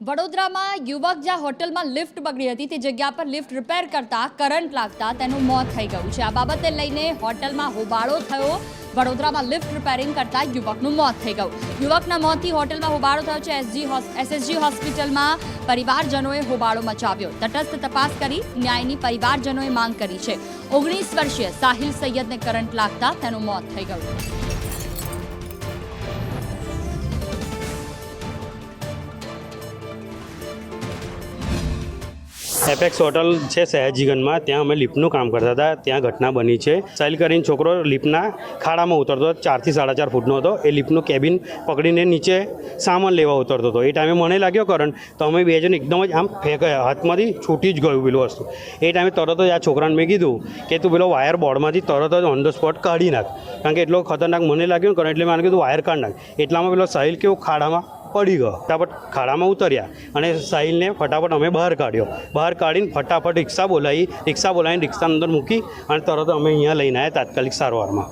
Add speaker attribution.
Speaker 1: વડોદરામાં યુવક જ્યાં હોટલમાં લિફ્ટ બગડી હતી, તે જગ્યા પર લિફ્ટ રિપેર કરતા કરંટ લાગતા તેનું મોત થઈ ગયું છે. આ બાબતે લઈને હોટલમાં હોબાળો થયો. વડોદરામાં લિફ્ટ રિપેરિંગ કરતા યુવકનું મોત થઈ ગયું. યુવકના મોતથી હોટલમાં હોબાળો થયો છે. એસજી એસએસજી હોસ્પિટલમાં પરિવારજનોએ હોબાળો મચાવ્યો. તટસ્થ તપાસ કરી ન્યાયની પરિવારજનોએ માંગ કરી છે. ઓગણીસ વર્ષીય સાહિલ સૈયદને કરંટ લાગતા તેનું મોત થઈ ગયું.
Speaker 2: એપેક્સ હોટલ છે સયાજીગંજમાં. ત્યાં અમે લિફ્ટનું કામ કરતા હતા. ત્યાં ઘટના બની છે. સાઇલ કરીને છોકરો લિફ્ટના ખાડામાં ઉતરતો ચારથી સાડા ચાર ફૂટનો હતો. એ લિફ્ટનું કેબિન પકડીને નીચે સામાન લેવા ઉતરતો હતો. એ ટાઈમે મને લાગ્યો કરંટ તો અમે બે જણ એકદમ જ આમ ફેંકાયા હાથમાંથી છૂટી જ ગયું પેલું વસ્તુ. એ ટાઈમે તરત જ આ છોકરાને મેં કીધું કે, તું પેલો વાયર બોર્ડમાંથી તરત જ ઓન ધ સ્પોટ કાઢી નાખ. કારણ કે એટલો ખતરનાક મને લાગ્યો કરંટ એટલે મેં કીધું વાયર કાઢ નાખ. એટલામાં પેલો સાહિલ કેવો ખાડામાં પડી ગયો. ફટાફટ ખાડામાં ઉતર્યા અને સાહિલને ફટાફટ અમે બહાર કાઢ્યો. બહાર કાઢીને ફટાફટ રિક્ષા બોલાવી. રિક્ષા બોલાવીને રિક્ષાની અંદર મૂકી અને તરત અમે અહીંયા લઈને આવ્યા તાત્કાલિક સારવારમાં.